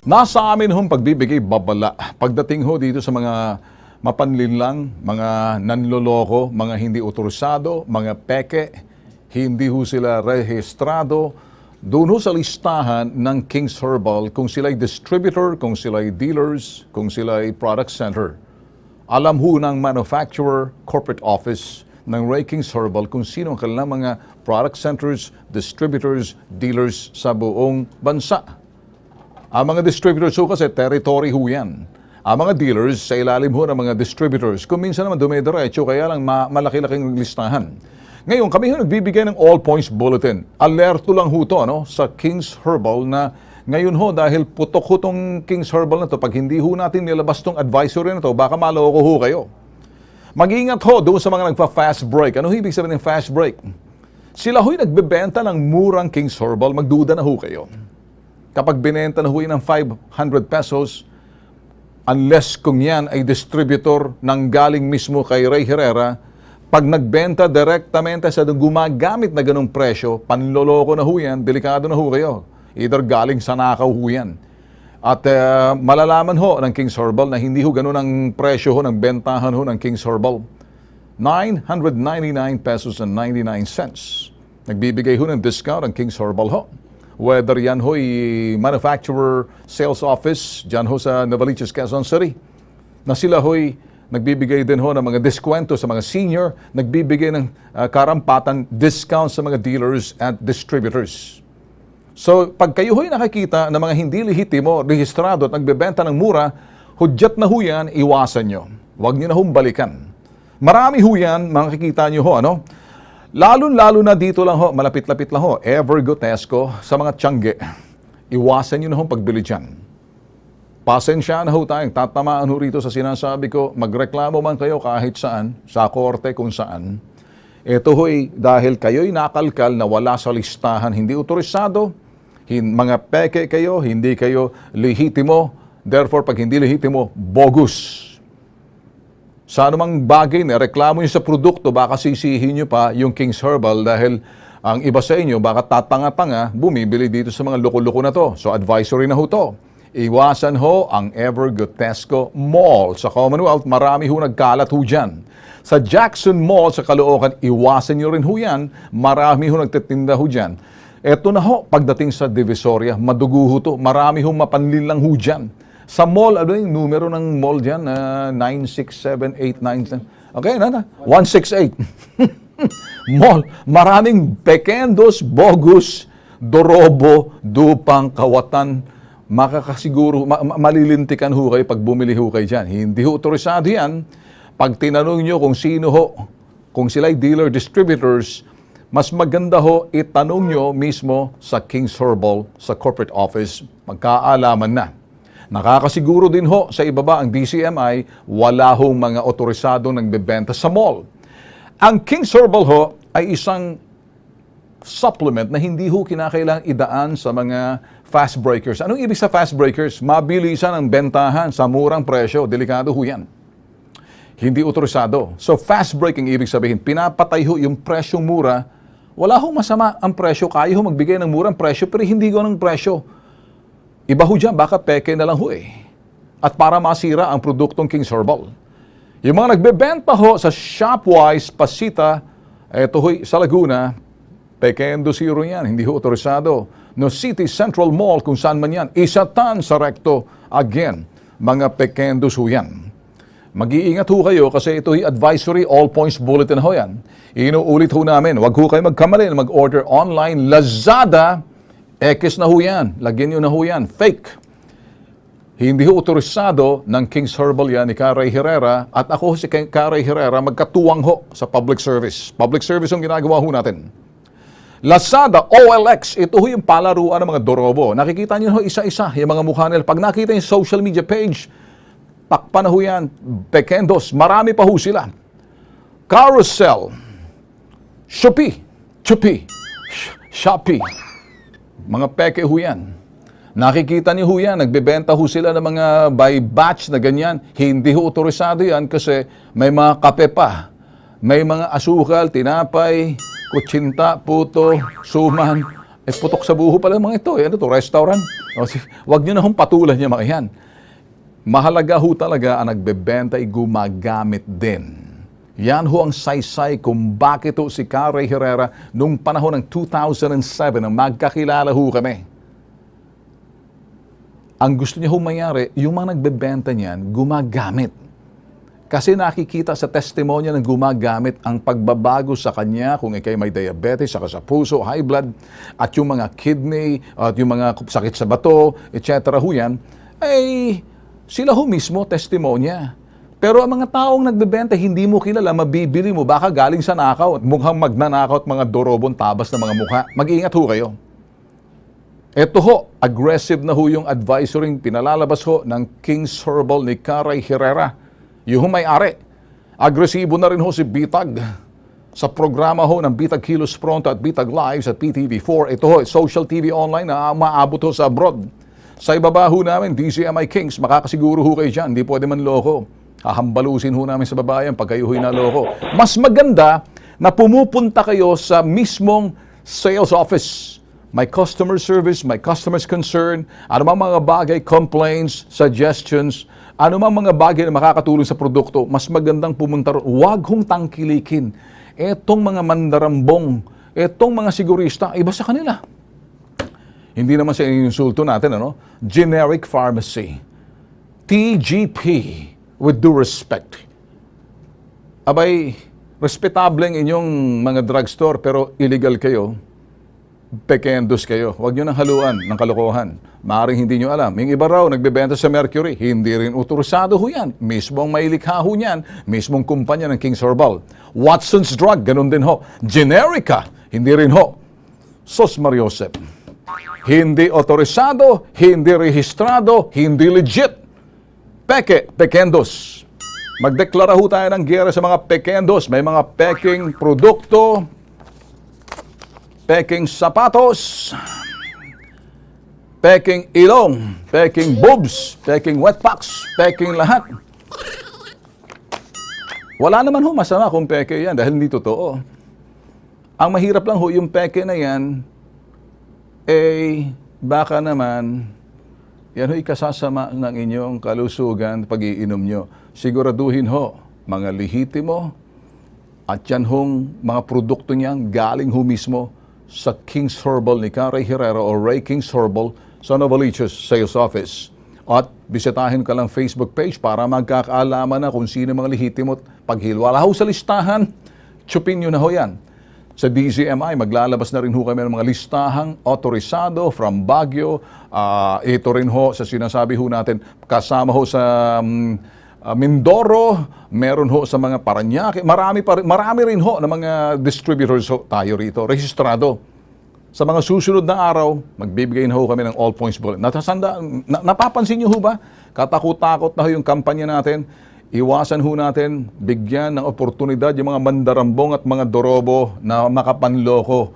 Nasa amin hong pagbibigay babala pagdating ho dito sa mga mapanlinlang, mga nanloloko, mga hindi otorisado, mga peke, hindi ho sila rehistrado, doon ho sa listahan ng King's Herbal kung sila'y distributor, kung sila'y dealers, kung sila'y product center. Alam ho ng manufacturer, corporate office ng Ray King's Herbal kung sino ang kanilang mga product centers, distributors, dealers sa buong bansa. Ang mga distributors ho kasi territory ho yan. Ang mga dealers sa ilalim ho ng mga distributors, kung minsan naman dumidiretso, kaya lang ma- malaki-laking listahan. Ngayon, kami ho nagbibigay ng All Points Bulletin. Alerto lang ho to, no, sa King's Herbal na ngayon ho, dahil putok ho tong King's Herbal na to, pag hindi ho natin nilabas tong advisory na to, baka maloko ho kayo. Mag-ingat ho doon sa mga nagpa-fast break. Ano ibig sabihin ng fast break? Sila ho'y nagbebenta ng murang King's Herbal, magduda na ho kayo. Kapag binenta na yun ng 500 pesos, unless kung yan ay distributor ng galing mismo kay Ray Herrera, pag nagbenta direktamente sa gumagamit na ganong presyo, panloloko na ho yan, delikado na ho kayo. Either galing sa nakaw ho yan. At eh, malalaman ho ng King's Herbal na hindi ho ganun ang presyo ho ng bentahan ho ng King's Herbal. 999 pesos and 99 cents. Nagbibigay ho ng discount ang King's Herbal ho. Whether yan ho'y manufacturer sales office, dyan ho sa Novaliches, Quezon City, na sila ho'y nagbibigay din ho ng mga diskwento sa mga senior, nagbibigay ng ah, karampatan discount sa mga dealers at distributors. So, pag kayo ho'y nakakita ng mga hindi lehitimo, rehistrado at nagbebenta ng mura, hudyat na ho yan, iwasan nyo. Huwag nyo na hong balikan. Marami ho yan, makikita nyo ho, ano? Lalo-lalo na dito lang ho, malapit-lapit lang ho, Evergo, Tesco, sa mga tiyangge. Iwasan nyo na hong pagbili dyan. Pasensya na ho tayong tatamaan ho rito sa sinasabi ko, magreklamo man kayo kahit saan, sa korte kung saan. Ito ho'y dahil kayo'y nakalkal na wala sa listahan, hindi otorisado, hin, mga peke kayo, hindi kayo lehitimo, therefore pag hindi lehitimo, bogus. Sa anumang bagay na reklamo nyo sa produkto, baka sisihin nyo pa yung King's Herbal dahil ang iba sa inyo, baka tatanga-tanga, bumibili dito sa mga loko-loko na to. So advisory na ho to. Iwasan ho ang Evergotesco Mall. Sa Commonwealth, marami ho nagkalat ho dyan. Sa Jackson Mall sa Caloocan, iwasan nyo rin ho yan. Marami ho nagtitinda ho dyan. Eto na ho, pagdating sa Divisoria, madugo ho to. Marami ho mapanlilang ho dyan. Sa mall, ano yung numero ng mall dyan? Uh, 96789. Okay, na na. 168. mall. Maraming pekendos, bogus, dorobo, dupang, kawatan. Makakasiguro, ma- ma- malilintikan ho kayo pag bumili ho kayo dyan. Hindi ho otorisado yan. Pag tinanong nyo kung sino ho, kung sila'y dealer distributors, mas maganda ho itanong nyo mismo sa King's Herbal sa corporate office. Magkaalaman na. Nakakasiguro din ho sa ibaba ang DCMI, wala hong mga otorisadong nagbebenta sa mall. Ang King's Herbal ho ay isang supplement na hindi ho kinakailangang idaan sa mga fast breakers. Anong ibig sa fast breakers? Mabilisan ang bentahan sa murang presyo. Delikado ho yan. Hindi otorisado. So fast breaking ibig sabihin, pinapatay ho yung presyong mura. Wala ho masama ang presyo. Kaya ho magbigay ng murang presyo pero hindi ganong presyo. Iba ho dyan, baka peke na lang ho eh. At para masira ang produktong King's Herbal. Yung mga nagbebenta ho sa Shopwise, Pasita, eto ho'y sa Laguna, Pekendo zero yan, hindi ho otorisado. No City Central Mall, kung saan man yan, isatan sa recto, again, mga pekendos ho yan. Mag-iingat ho kayo kasi ito ay advisory all points bulletin ho yan. Inuulit ho namin, wag ho kayo magkamali mag-order online. Lazada, X na ho yan. Lagyan nyo na ho yan. Fake. Hindi ho otorisado ng King's Herbal yan ni Karay Herrera at ako si Karay Herrera magkatuwang ho sa public service. Public service ang ginagawa ho natin. Lazada, OLX, ito ho yung palaruan ng mga dorobo. Nakikita niyo ho isa-isa yung mga mukha nila. Pag nakita yung social media page, takpan na ho yan, pekendos, marami pa ho sila. Carousel, Shopee, Shopee, Sh- Shopee, mga peke ho yan. Nakikita niyo ho nagbebenta ho sila ng mga by batch na ganyan. Hindi ho otorisado yan kasi may mga kape pa. May mga asukal, tinapay, kutsinta, puto, suman. Eh, putok sa buho pala mga ito. Eh, ano to, restaurant? O, wag nyo na hong patulan niya mga yan. Mahalaga ho talaga ang nagbebenta ay gumagamit din. Yan ho ang saysay kung bakit ho si Carey Herrera nung panahon ng 2007 nang magkakilala ho kami. Ang gusto niya ho mangyari, yung mga nagbebenta niyan, gumagamit. Kasi nakikita sa testimonya ng gumagamit ang pagbabago sa kanya kung ikay may diabetes, saka sa puso, high blood, at yung mga kidney, at yung mga sakit sa bato, etc. ho yan, ay sila ho mismo testimonya. Pero ang mga taong nagbebenta, hindi mo kilala, mabibili mo, baka galing sa nakaw at mukhang magnanakaw at mga dorobon tabas na mga mukha. Mag-iingat ho kayo. Ito ho, aggressive na ho yung advisory pinalalabas ho ng King's Herbal ni Caray Herrera. Yung may-ari. Agresibo na rin ho si Bitag. Sa programa ho ng Bitag Kilos Pronto at Bitag Lives at PTV4, ito ho, social TV online na maabot ho sa abroad. Sa ibaba ho namin, DCMI Kings, makakasiguro ho kayo dyan, hindi pwede man loko. Hahambalusin ho namin sa babayan pag kayo ho'y naloko. Mas maganda na pumupunta kayo sa mismong sales office may customer service, may customer's concern, ano mang mga bagay, complaints, suggestions, ano mang mga bagay na makakatulong sa produkto, mas magandang pumunta ron. Huwag hong tangkilikin. Etong mga mandarambong, etong mga sigurista, iba sa kanila. Hindi naman sa insulto natin, ano? Generic pharmacy. TGP, with due respect. Abay, respetable ang inyong mga drugstore pero illegal kayo pekendos kayo. Huwag nyo nang haluan ng kalokohan. Maaring hindi nyo alam. Yung iba raw, nagbebenta sa Mercury. Hindi rin autorisado ho yan. Mismo ang mailikha ho niyan. Mismong kumpanya ng King's Herbal. Watson's Drug, ganun din ho. Generica, hindi rin ho. Sos Mariosep. Hindi autorisado, hindi rehistrado, hindi legit. Peke, pekendos. Magdeklara ho tayo ng gera sa mga pekendos. May mga peking produkto, peking sapatos, peking ilong, peking boobs, peking wet packs, peking lahat. Wala naman ho masama kung peke yan dahil hindi totoo. Ang mahirap lang ho yung peke na yan, eh baka naman yan ho ikasasama ng inyong kalusugan pag-iinom nyo. Siguraduhin ho, mga lihitimo, at yan hong mga produkto niyang galing ho mismo sa King's Herbal ni Caray Herrera o Ray King's Herbal sa Novaliches Sales Office. At bisitahin ka lang Facebook page para magkakaalaman na kung sino mga lehitimo't paghilwala ho sa listahan. Chupin nyo na ho yan. Sa DZMI, maglalabas na rin ho kami ng mga listahang autorisado from Baguio. Ah, ito rin ho sa sinasabi ho natin, kasama ho sa um, ah, Mindoro, meron ho sa mga Paranaque, marami, pa, marami rin ho na mga distributors ho tayo rito, rehistrado. Sa mga susunod na araw, magbibigay na ho kami ng all points bulletin. Natasanda, na, napapansin niyo ho ba? Katakot-takot na ho yung kampanya natin. Iwasan ho natin, bigyan ng oportunidad yung mga mandarambong at mga dorobo na makapanloko.